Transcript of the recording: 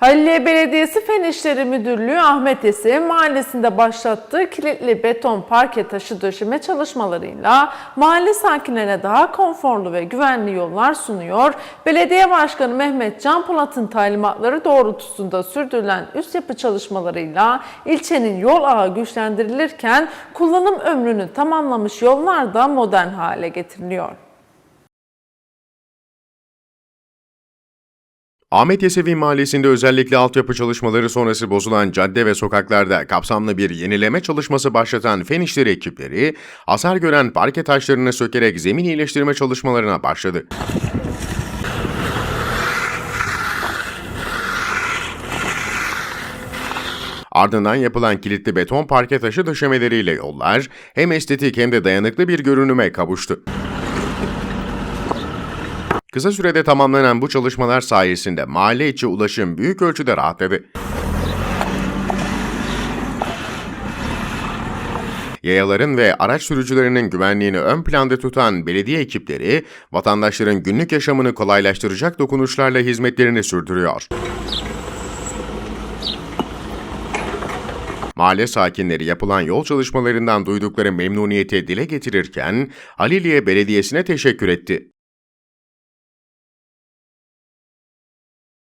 Haliliye Belediyesi Fen İşleri Müdürlüğü Ahmet Esi mahallesinde başlattığı kilitli beton parke taşı döşeme çalışmalarıyla mahalle sakinlerine daha konforlu ve güvenli yollar sunuyor. Belediye Başkanı Mehmet Can Polat'ın talimatları doğrultusunda sürdürülen üst yapı çalışmalarıyla ilçenin yol ağı güçlendirilirken kullanım ömrünü tamamlamış yollar da modern hale getiriliyor. Ahmet Yesevi Mahallesi'nde özellikle altyapı çalışmaları sonrası bozulan cadde ve sokaklarda kapsamlı bir yenileme çalışması başlatan fen işleri ekipleri, hasar gören parke taşlarını sökerek zemin iyileştirme çalışmalarına başladı. Ardından yapılan kilitli beton parke taşı döşemeleriyle yollar hem estetik hem de dayanıklı bir görünüme kavuştu. Kısa sürede tamamlanan bu çalışmalar sayesinde mahalle içi ulaşım büyük ölçüde rahatladı. Yayaların ve araç sürücülerinin güvenliğini ön planda tutan belediye ekipleri, vatandaşların günlük yaşamını kolaylaştıracak dokunuşlarla hizmetlerini sürdürüyor. Mahalle sakinleri yapılan yol çalışmalarından duydukları memnuniyeti dile getirirken Haliliye Belediyesi'ne teşekkür etti.